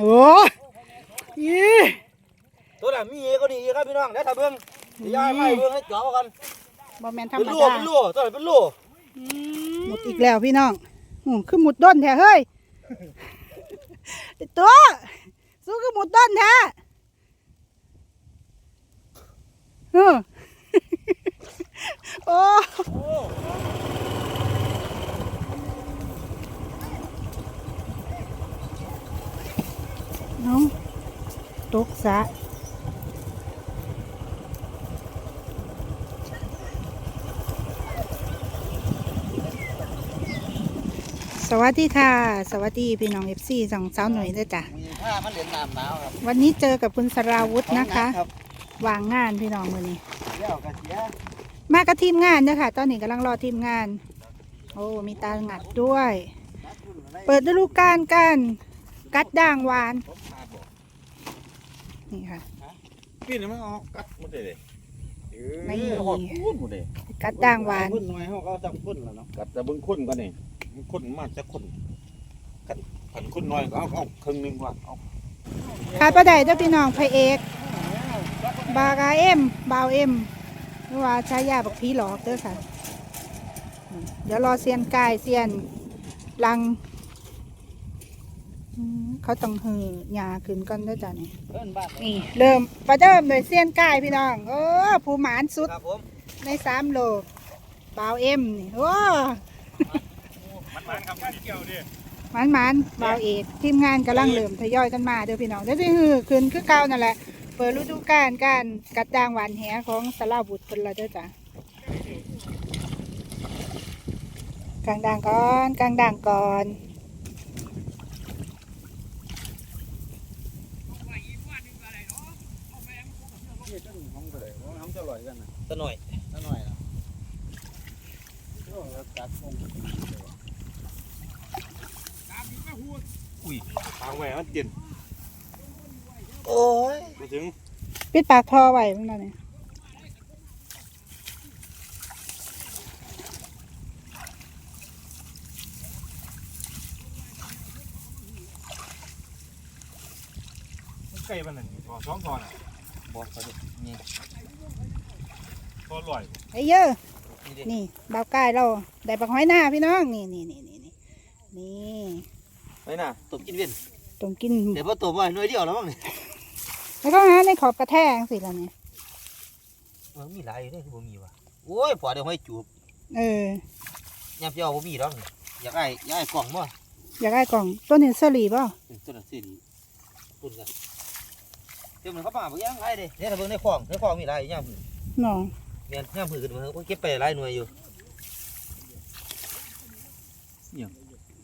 โอ้ยอีตัวน่ะมีเอก็ดีครับพี่น้องเดี๋ยวถ้าเบิ่งเดี๋ยวยายไม่เบิ่งให้จ่อกันบ่แม่นธรรเป็นมลูดาเป็นลูตัวไหนเป็นลูหมดอีกแล้วพี่น้องอืมคือหมุดด้นแท้เฮ้ยไอ้ตัวสู้คือหมุดด้นแท้เออโอ้ น้องตกสระสวัสดีค่ะ สวัสดีพี่น้องเอฟซีสองสาวหน่วยด้วยจ้ะมีผ้ามันเหลืองน้ำหนาวครับวันนี้เจอกับคุณสราวุธนะคะ รับวางงานพี่น้องมือนี้ เดี๋ยวกระเสียมากับทีมงานเนยคะตอนนี้กำลังรอทีมงาน โอ้มีตางัดด้วย เปิดฤดูกาลกัน กัดด่างหวาน นี่ค่ะ พี่นี่มันออกกัดหมดเลยเด้ไม่ออกพูดหมดเลยกัดด่างหวาน พุ่นหน่อยเขาก็จับพุ่นแล้วเนาะกัดแต่เบิ่งคนกันนี่มันคนมากจะคนกัดขันคนน้อยก็เอาเอาครึ่งหนึงว่าเอาขาดประไดเจ้าพี่น้องพระเอก บากาเอ็มบาวเอ็มหรือว่าใช้ยาบักพีหลอกเด้อค่ะ เดี๋ยวรอเซียนกายเซียนลังอืม เขาต้องหือหยาขึ้นก่อนเด้อจ้ะนี่เพิ่นบ้านนี่เริ่มประเดิมโดยเซียนกายพี่น้องโอ้ผู้หมานสุดครับผมในสามโลบาวเอ็มนี่โอ้มันมันครับมันเกี่ยวดิหมันหมันบาวเอกทีมงานกำลังเริ่มทยอยกันมาเด้อพี่น้องเดี๋ยวสิฮือขึ้นคือเก่านั่นแหละเปิดฤดูกาลการกัดด่างหวานแหของสลาบุตรคนละเด้อจ้ะกลางด่างก่อนกลางด่างก่อนน้ำจะอร่อยกันนะ ตะหน่อยตะหน่อยนะโอ้กัดคงทางแหวนมันเย็นโอ้ยไปถึงปิดปากทอไว้เมื่อนี้ไก่มันนั่นพอสองทอนอะบอกเขาดินี่ท อนลอยไอ้เยอะนี่ดินี่บาวกายเราได้ปักห้อยหน้าพี่น้องนี่นี่นี่นี่นี่นี่ไปน่ะตบกินเว้นตรงกินเดี๋ยวพอตบว่าหน่วยเดียวแล้วมั้งนี่แล้วก็หาในขอบกระแทกสิละเนี่ยมันมีหลายอยู่เนี่ยคือบ่มีว่ะโอ้ยพอเดี๋ยวให้จูบเออยำเจ้าบ่มีดอกนี่อยากไอ้อยากไอ้กล่องบ่อยากได้กล่องต้นเห็นเสลีป่ะตัวนั้นสิดีปุ่นกันเดี๋ยวมันเข้าป่าบ่ยังไงเด้เนี่ยถ้าเบิ่งในคลองในคลองมีหลายย่ำผืนน้อง เมียนย่ำผืนขึ้นมาโอ้ยเก็บไปหลายหน่วยอยู่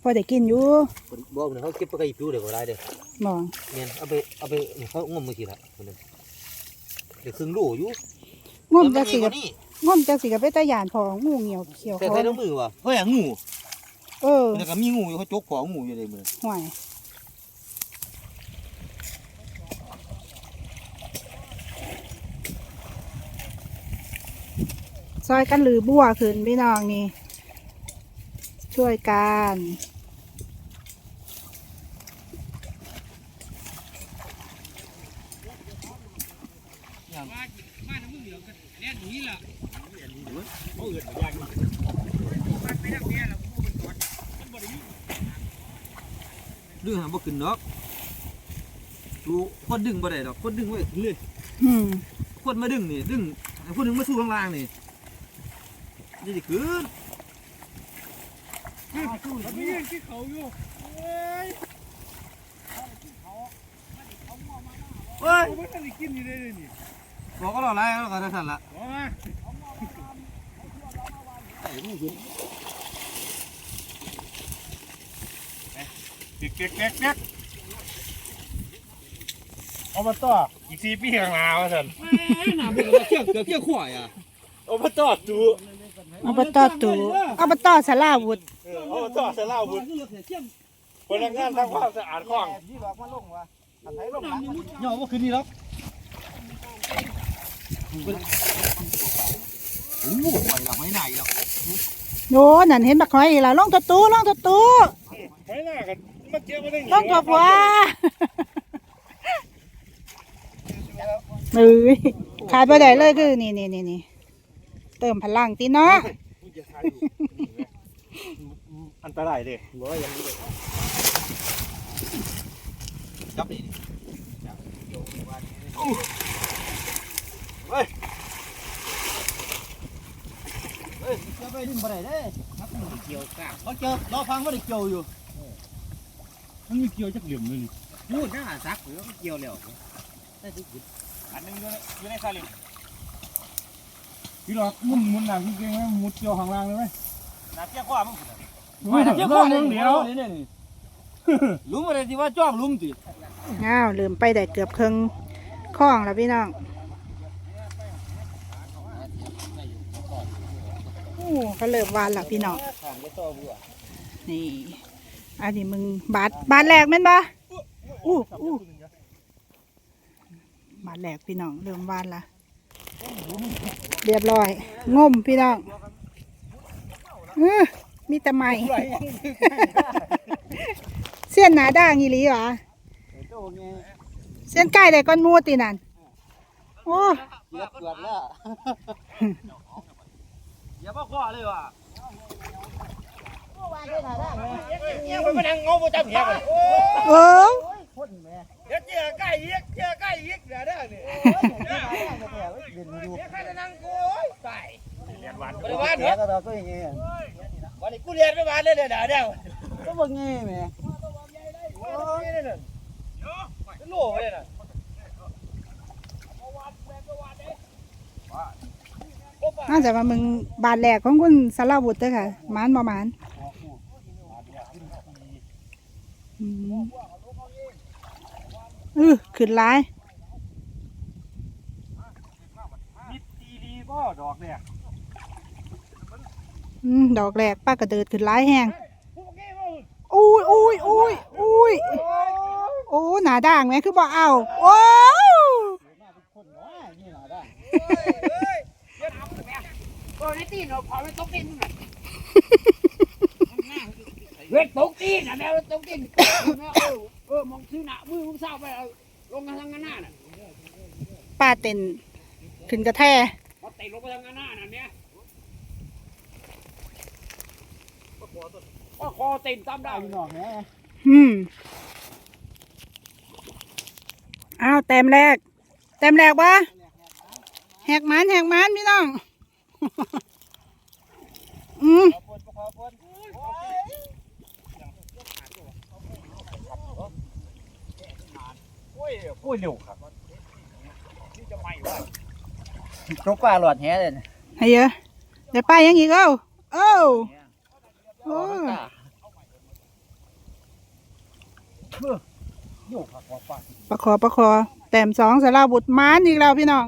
พอได้กินอยู่บ่เนี่ยเขาเก็บไปกับอีผิวเดี๋ยวก็ได้เด้อน้องเมียนเอาไปเอาไปนี่เขางมมือกี่ละคนนึงเดี๋ยวครึ่งโลอยู่งมแต่จะนสิมีกกับว่านี่งมจะสิกับเป็นตาหยานพองูเหี่ยวเขียวแต่คอใส่น้ำมือว่ะเฮ้ยงูเออแล้วก็มีงูอยู่เขาจกของงูอยู่ในมือห่วย ซอยกันหรือบัวขึ้นพี่น้องนี่ ช่วยกันดึงหาบ่ขึ้นดอกดูคนดึงบ่ได้ดอกคนดึงไว้ขึ้นเลยอืมคนมาดึงนี่ ดึงให้คนดึงมาสู้ข้างล่างนี่ นี่สิขึ้นเฮ้ยบอกก็รอไรแล้วก็ได้สั่นละเด็กเด็กเด็กเด็กเอามาต่ออีกสี่ปีข้างหน้าว่าสันน้ำเกือบเกี่ยวเกือบเกี่ยวขวายอะเอามาต่อดูเอาบตตู่อบตอสลาวุฒิเออโอ้ตอสล่าบุญคนงานทำความสะอาดของย่อว่าคืนนี้หรอกโอ้หปล่อยไม่ไหนหรอกโยนั่นเห็นบักหอยอีกแล้วลงตัวตู้ลงตัวตู้ไม่น่ากันมาเกี่ยวมาได้ลงตัวผัวเฮ้ยขาดไปไหนเลยคือนี่นี่นี่ เติมพลังติเนาะอันตรายเลยบ่ยังนี้จับนี่เฮ้ยเฮ้ยจะไปดิ้นบ่ได้เด้ครับเกี่ยวกางเขาเจอรอฟังว่าได้เกี่ยวอยู่มันมีเกี่ยวจักเหลี่ยมเลยนี่พูดหน้าซักหรือว่าเกี่ยวแล้วได้ทุกทีอันนึงอยู่ในอยู่ในซาเลิง พี่หลอกมุนมุนหนักจริงๆไหมมุดเกี่ยวข้างล่างเลยไหมน้ำเกี่ยวข้อมึงไม่เกี่ยวข้อมึงเดียวลุมอะไรที่ว่าจ้องลุมติอ้าวลืมไปได้เกือบครึ่งข้องแล้วพี่น้องโอ้เขาเริ่มวานแล้วพี่น้องทางจะต่อบัวนี่อันนี้มึงบาทบาทแรกแม่นปะอู้อู้บาทแรกพี่น้องเริ่มวานละ เรียบร้อย งมพี่น้องเออมีแต่ไม้เส้นหนาด่างอีหลีหวะโตไงเส้นใกล้ได้ก้อนมูดตีนั่นโอ้เกือบเกือบแล้วอย่ามาข้อเลยว่ะเนี่ยมันมานั่งงอประจำเหี้ยเลยเออคนแม่ เดี๋ยวเจอใกล้ยิกเจอใกล้ยิกเดี๋ยวเด้อนี่เด่นอยู่ใครจะนั่งกูตายเรียนวันบริวารเหรอก็เราก็อย่างเงี้ยวันนี้กูเรียนไม่มาเลยเดี๋ยวเดี๋ยวก็บ่งี้แม่โอ้ยนี่น่ะโลเลยน่ะน่าจะว่ามึงบาทแรกของคุณสารวุฒิเด้อค่ะมานบ่มานอืมเออขึ้นหลายมิดตีดีก็ดอกเนี่ยอืมดอกแรกป้ากระเดิดขึ้นหลายแห้งอุ้ยอุ้ยอุ้ยอุ้ยโอ้หนาด่างไหมคือบ่เอาโอ้คนน้อยนี่หน่อยได้เวทตกตีนนะแม่เวทตกตีนแม่ เออเออมองซื้อหน้ามือมึงเศร้าไปเอาลงมาทางหน้าน่ะป้าเต้นขึ้นกระแทพอเตะลงไปทางหน้าน่ะเนี่ยก็คอเต็มตามได้พี่น้องแม่อืมอ้าวแต้มแรก แต้มแรกวะแหกมันแหกมันพี่น้อง อืม ขอปนขอปนโอ้ ยโอ้ยเร็วครับตกปลาหลอดแหเลยให้เยอะเดี๋ยวไปยังอีกเอ้าเอ้าโอ้โยกผักว่าปลาประคอประคอแต้มสองสาราบุตรมานอีกแล้วพี่น้อง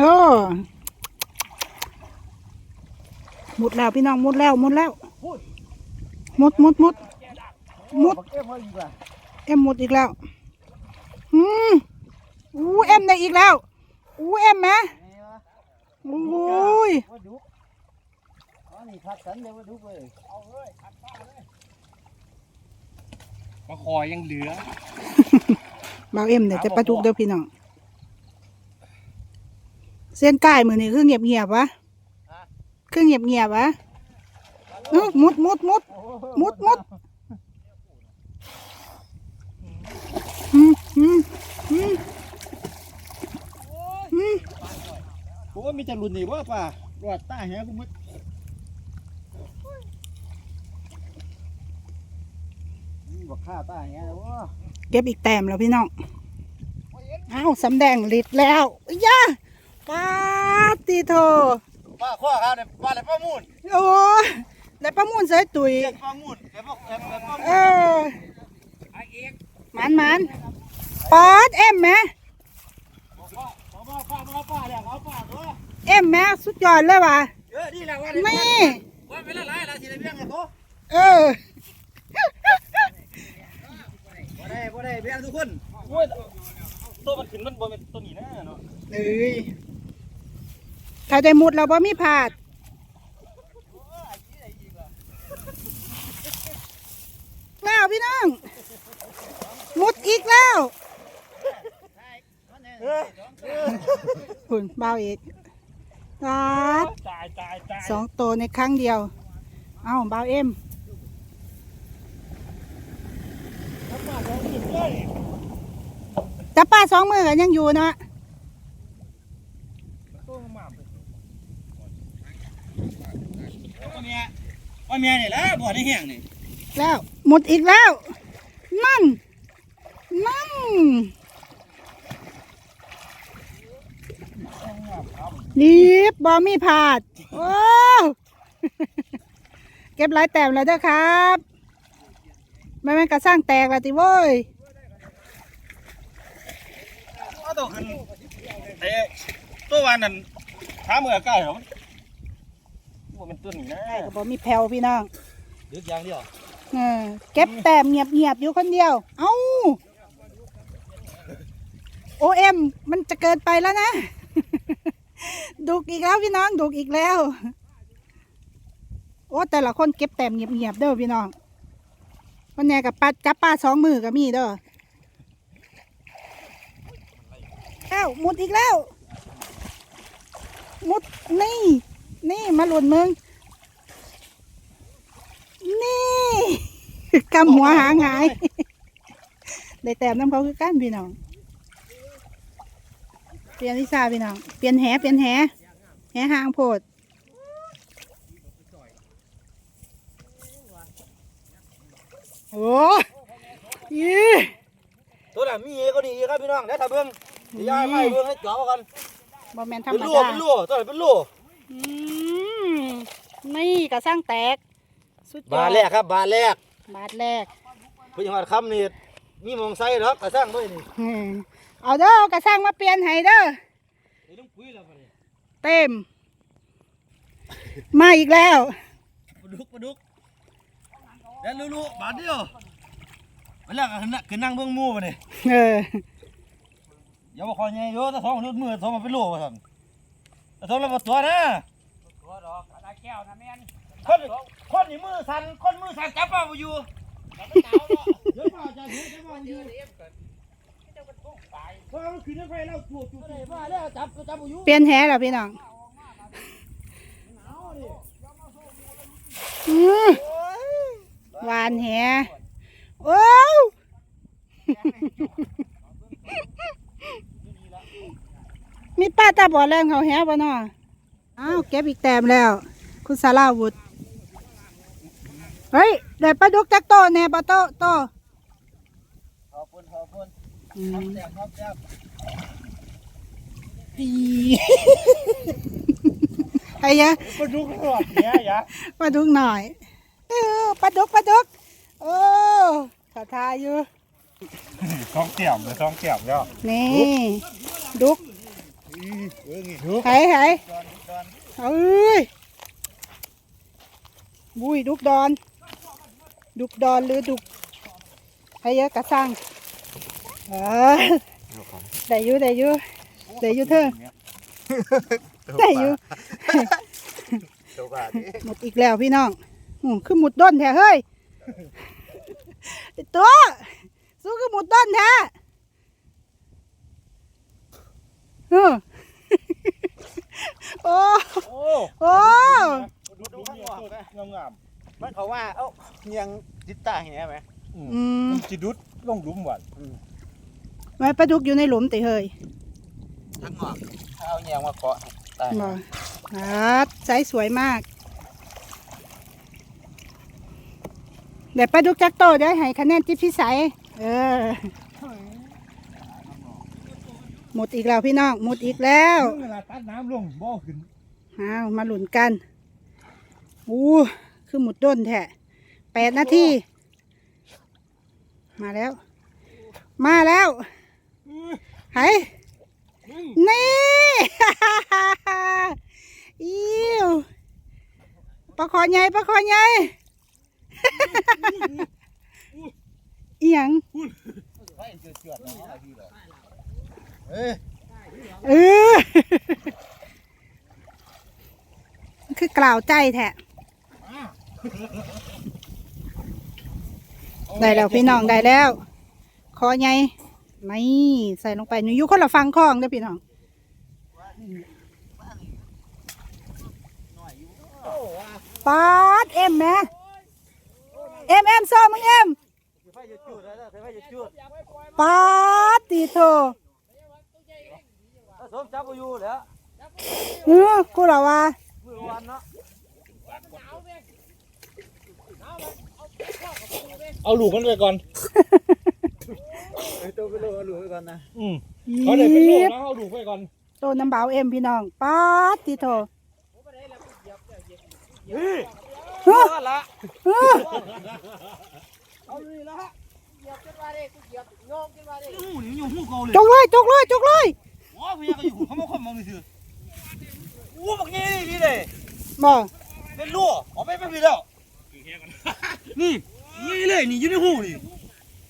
โอ้หมดแล้วพี่น้องหมดแล้วหมดแล้วหมดหมดหมดมุดเก็บไว้ดีกว่าเอ็มหมดอีกแล้วอืมอู้เอ็มได้อีกแล้วอู้เอ็มไหมนี่วะโอ้ยว่าดุอ๋อนี่พักกันเดี๋ยวว่าดุเลยมาคอยังเหลือเบาเอ็มเดี๋ยวจะประทุกเด้อพี่น้อง เส้นใกล้มือนี่คือเงียบเงียบๆวะคือเงียบเงียบๆวะเอ้อมุดมุดมุดมุดมุดอืมอืมอืมอืมผมว่ามีแต่รุ่นนี่ว่าป่าหลอดตาแหกูมึดบอกข้าตาแหว่าเก็บอีกแต้มแล้วพี่น้องอ้าวสำแดงลิดแล้วย่า ปาติโทป้าข้อครับเนี่ยป้าเลยป้ามูนโอ้ยได้ประมูลใส่ตุ๋ยเรียกป้ามูนเดี๋ยวบอกเดี๋ยวบอกป้ามูนเออมันมันปอดเอ็มแม่ป้าป้าป้าป้าเนี่ยเขาป้าตัวเอ็มแม่สุดยอดเลยว่ะเออนี่แหละว่านี่ว่าเป็นอะไรล่ะสิได้เบี้ยงกับตัวเออบ่ได้บ่ได้เบี้ยงทุกคนโอ้ยตัวมันขึ้นมันบนเป็นตัวนี้นะเนาะเอ้ย ถ้าได้มุดเราบ่มีพลาดแล้วพี่น้อง มุดอีกแล้วคุณเบาอีกรัดตายตายตายสองตัวในครั้งเดียว เอ้าเบาเอ็มจับป้าสองมือกันยังอยู่เนาะ ว่าเมียว่าเมียนี่แหละบ่ได้แห้งนี่แล้ว หมดอีกแล้ว นั่น นั่น รีบบอมีผาด โอ้ เก็บหลายแต้มแล้วเด้อครับไม่แม่นกระสร้างแตกแล้วติโว้ยเอาตัวขึ้นเอ้ตัววันนั้นขามือใกล้เหรอ มันเป็นต้นนี่นะก็บอมีแผ่วพี่น้องดึกอย่างเดียวเออเก็บแต้มเงียบๆอยู่คนเดียว เอ้าโอเอ็มมันจะเกินไปแล้วนะ ดุกอีกแล้วพี่น้องดุกอีกแล้ว โอ้แต่ละคนเก็บแต้มเงียบๆเด้อพี่น้องคนแน่กับปัดจับปลาสองมือก็มีเด้อแล้วมุดอีกแล้ว มุดนี่ นี่มาหลุนมึง นี่กำหัวหางหาย ได้แต้มน้ำเขาคือกันพี่น้อง เปลี่ยนวิชาพี่น้อง เปลี่ยนแหเปลี่ยนแหแหหางโพดโอ้ยตัวน่ะมีเอก็นี่ครับพี่น้องเดี๋ยวถ้าเบิ่งเดี๋ยวยายไม่เบิ่งให้เจาะกันบอแมนธรรเป็นมรูดาเป็นรูตัวน่ะเป็นรูอืม นี่กระสร้างแตก สุดยอดบาทแรกครับ บาทแรกบาทแรกเพิ่นยังว่าคำนี่มีมองไซดอกกระสังด้วยนี่อืมเอาเด้อเอากระสร้างมาเปลี่ยนให้เด้อเดี๋ยวต้องคุยแล้วบัดนี้เต็ม มาอีกแล้ว ปลาดุกปลาดุกเดี๋ยวรู้ๆบาทเดียวมันแล้วก็ขึ้นนั่งขึ้นนั่งเบิ่งหมู่บัดนี้เออ อย่าบ่คอยใหญ่โยถ้าท้องนุดมือท้องมันเป็นโลว่าซั่นถ้าท้ องแล้วบ่ตัวนะตัวดอกอะไรแก้วนะแม่นคนคนนี่มือสั่นคนมือสั่นจับปลาบ่อยู่หนาวเนาะเดี๋ยวมาจะอยู่จับปลาบ่อยู่เพราะมันขึ้นไปแล้วจู่จู่ได้มาแล้วจับจับบ่อยู่เปลี่ยนแหแล้วพี่น้องอืมหวานแหโอ้ว มีป้าตาบอดแรงเขาแหบ่เนาะอ้าวเก็บอีกแต้มแล้ว คุณสาราวุธเฮ้ยได้ปลาดุกจักโตแน่ปลาโตโตขอบคุณขอบคุณอืมแซ่บครับแซ่บไอ้ยะมาดูขนาดเนี้ยยะปลาดุกหน่อยเออปลาดุกปลาดุกโอ้ขอทายอยู่ท้องเกี่ยมเลยท้องเกี่ยมแล้วนี่ดุก เออนี่ไห้ไห้เอ้ยบุยดุกดอน ดุกดอนหรือดุกไอ้เยอะกระสังเออได้อยู่ได้อยู่ได้อยู่เธอได้อยู่ตัวบาทนี่หมดอีกแล้วพี่น้องอืมคือหมุดด้นแท้เฮ้ยไอ้ตัวสู้คือหมุดด้นแท้เออ โอ้โอ้โอ้ดูดูข้างนอกงามงามมันเขาว่าเอ้ายังติดตาเห็นไหมอืมมันจิดุดลงหลุมหวานไว้ปลาดุกอยู่ในหลุมติเฮ้ยทั้งหมอกเอาแยงมาเกาะตายบ่ครับไซส์สวยมากเดี๋ยวปลาดุกจักโตเดี๋ยวให้คะแนนจิ๊บพี่ใสเออ หมดอีกแล้วพี่น้องหมดอีกแล้วเวลาตัดน้ำลงบ่อขึ้นอ้าวมาหลุนกันอู้คือหมุดด้นแท้แปดนาทีมาแล้ว มาแล้วไหนี่อิวปลาคอใหญ่ปลาคอใหญ่อีหยัง เอ้ยเออกล่าวใจแท้ได้แล้วพี่น้องได้แล้ว คอใหญ่นี่ใส่ลงไปหนูอยู่คนละฟังคลองเด้อพี่น้องปาดเอ็มแม่เอ็มเอ็มซ้อมึงเอ็มปาดตีโท สมจับอยู่แล้วเออกูเหรอวะมือวันเนาะเอาลูกมันไปก่อนไอ้ตัวไปโลเอาลูกไปก่อนนะอืมเขาได้เป็นลูกแล้วเอาลูกไปก่อนโตน้ำเบาเอ็มพี่น้องปาดตีโทนี่เฮ้อนั่นละเฮ้อเอาเลยละเหยียบขึ้นมาดิกูเหยียบโยกขึ้นมาดิหูนี่อยู่หูเก่าเลยจกเลยจกเลยจกเลย ว้าพี่ยังก็อยู่เขามาคมมองนี่คืออู้บักนี้นี่เลยบ่เป็นลูกออกไปไม่ผิดแล้วนี่นี่เลยนี่อยู่ในหูนี่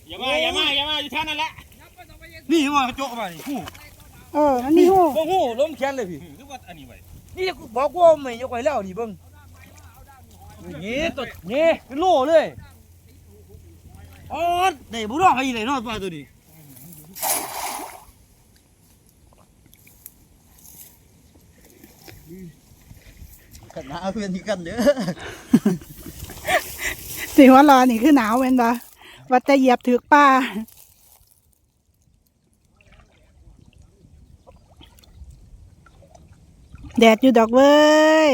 อย่ามาอย่ามาอย่ามาอยู่ท่านั่นแหละนี่ว่ากระจกมานี่หูเออมันนี่หูบ่หูล้มแขนเลยพี่คือว่าอันนี้ไว้นี่กูบอกว่าไม่ยกไว้แล้วนี่เบิ่งนี่ตัวนี่เป็นโลเลยอ๋อได้บุรอกให้เลยเนาะปลาตัวนี้ กันหนาวเพื่อนที่กันเด้อสิว่ารอนี่คือหนาวเว้นบ่ว่าจะเหยียบถือป้าแดดอยู่ดอกเว้ย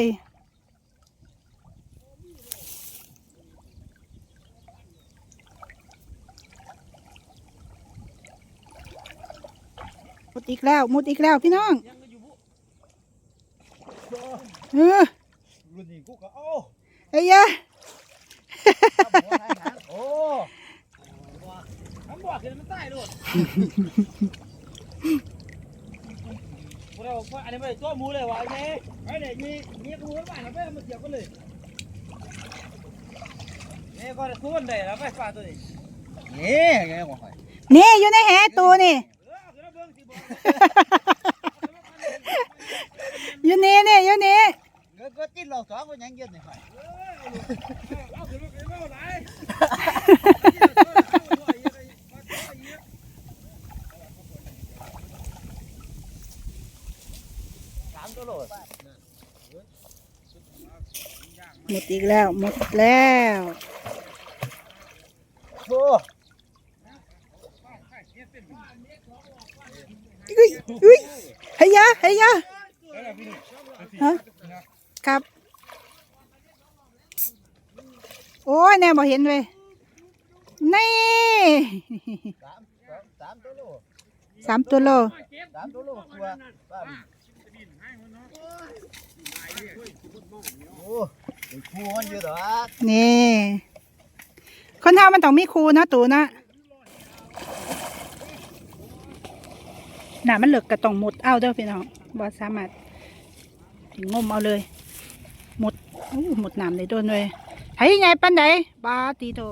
มุดอีกแล้ว มุดอีกแล้วพี่น้องเออ รุ่นนี้กูก็เอาไอ้ยะโอ้ทำบ่ขึ้นมันตายด้วยพวกเราพวกอันนี้ไม่ได้ตัวหมูเลยวะไอ้เนี่ยไอ้เนี่ยมีมีกระมูบ้านเราไปเอามาเกี่ยวกันเลยนี่ก็จะทุนได้แล้วไปปลาตัวนี้นี่ไงของข่อยนี่อยู่ในแหตูนี่เออเอาขึ้นมาเบิ่งสิบ่อยู่นี่นี่อยู่นี่ ก็ก็จิ้นเราสองคนยังยืนนี่ข่อย เอาขึ้นมาขึ้นมาเอาไหนสามตัวโหลด หมดอีกแล้วหมดอีกแล้ว โอ้ อุ้ยอุ้ยเฮียเฮียฮะ ครับ โอ้ยแน่บ่เห็นเว้ยนี่สามตัวโลสามตัวโลสามตัวโลกวบ้านโอ้ไอ้ครูมันอยู่ดอกนี่คนเฮามันต้องมีครูนะตูนาะน่ะมันเหลือกกระต้องหมดเอาเด้อพี่น้องบ่สามารถงมเอาเลย หมดน้ำเลยโดนเลยไผใหญ่ปันใดบาตีโต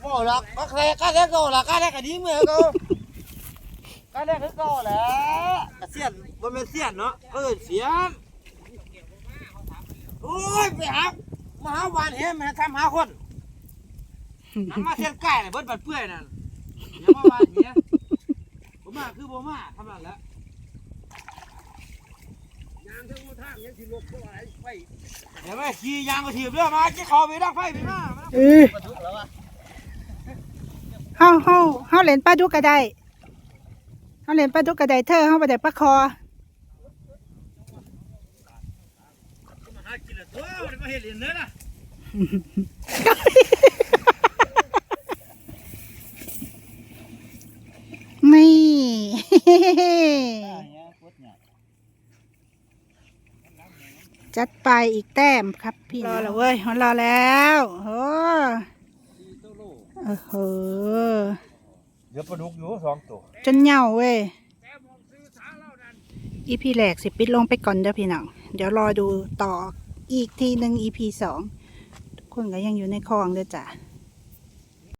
โหลักก็แค่ก็แค่ก็หลักก็แค่กันนี้เมื่อก็ก็แค่คือก็แหละกระเสียนบ่แม่นเสียนเนาะเออเสียนโอ้ยไปหามาหาวานเห็นมาทำหาคนน้ำมาเทียนใกล้เบิดบัดเปื่อยนั่นอย่ามาวานเหี้ยบ่มาคือบ่มาทำนั่นแหละ เดี๋ยวไปขี่ยางมาถีบเรือมาจะเข้าไปดังไฟไปมาเออมาทุกแล้ววะเฮาเฮาเฮาเล่นปลาดุกก็ได้เฮาเล่นปลาดุกก็ได้เธอเฮาบ่ได้ปลาคอมาหากิน จัดไปอีกแต้มครับพี่รอแล้วเว้ยรอแล้วโอ้โอ้โหเดี๋ยวปลาดุกอยู่สองตัวจนเหย่าเว้ยอีพีแรกสิปิดลงไปก่อนเด้อพี่น้องเดี๋ยวรอดูต่ออีกทีหนึ่งอีพีสองทุกคนก็ยังอยู่ในคลองเด้อจ้ะ